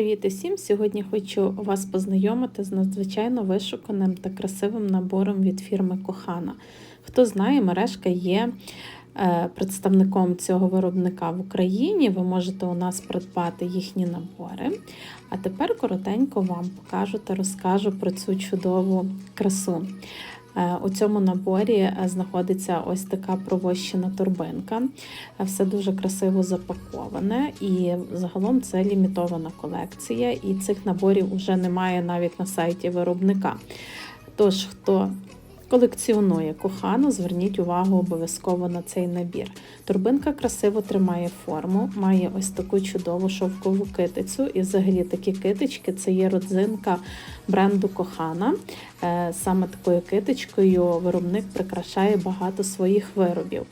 привіт усім! Сьогодні хочу вас познайомити з надзвичайно вишуканим та красивим набором від фірми Кохана. Хто знає, мережка є е, представником цього виробника в Україні. Ви можете у нас придбати їхні набори. А тепер коротенько вам покажу та розкажу про цю чудову красу. Е, У цьому наборі е, знаходиться ось така провощена торбинка. Е, Все дуже красиво запаковане, і загалом це лімітована колекція, і цих наборів вже немає навіть на сайті виробника. Тож, хто колекціонує кохану, зверніть увагу обов'язково на цей набір. Торбинка красиво тримає форму, має ось таку чудову шовкову китицю. І взагалі такі китички це є родзинка бренду Кохана. Е, Саме такою китичкою виробник прикрашає багато своїх виробів.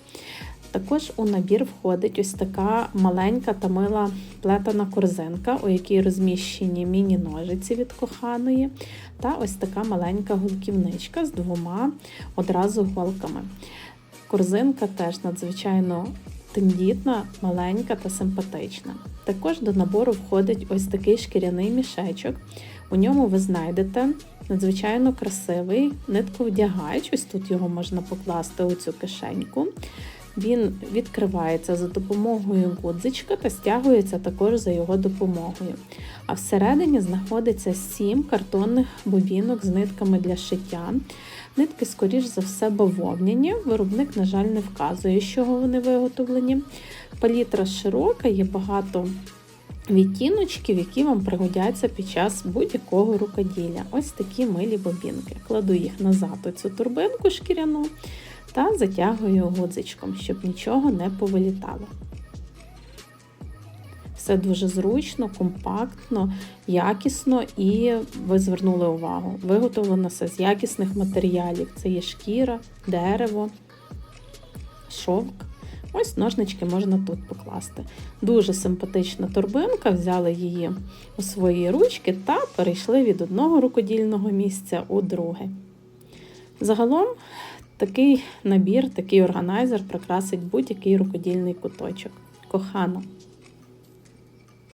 Також у набір входить ось така маленька та мила плетена корзинка, у якій розміщені міні-ножиці від коханої, та ось така маленька гулківничка з двома одразу голками. Корзинка теж надзвичайно тендітна, маленька та симпатична. Також до набору входить ось такий шкіряний мішечок. У ньому ви знайдете надзвичайно красивий нитковдягач. Ось тут його можна покласти у цю кишеньку. Він відкривається за допомогою гудзичка та стягується також за його допомогою. А всередині знаходиться сім картонних бобінок з нитками для шиття. Нитки, скоріш за все, бавовняні. Виробник, на жаль, не вказує, з чого вони виготовлені. Палітра широка, є багато відтіночків, які вам пригодяться під час будь-якого рукоділля. Ось такі милі бобінки. Кладу їх назад у цю турбинку шкіряну та затягую гудзичком, щоб нічого не повилітало. Все дуже зручно, компактно, якісно і ви звернули увагу. Виготовлено все з якісних матеріалів. Це є шкіра, дерево, шовк. Ось ножнички можна тут покласти. Дуже симпатична торбинка, взяли її у свої ручки та перейшли від одного рукодільного місця у друге. Загалом такий набір, такий органайзер прикрасить будь-який рукодільний куточок. Кохано!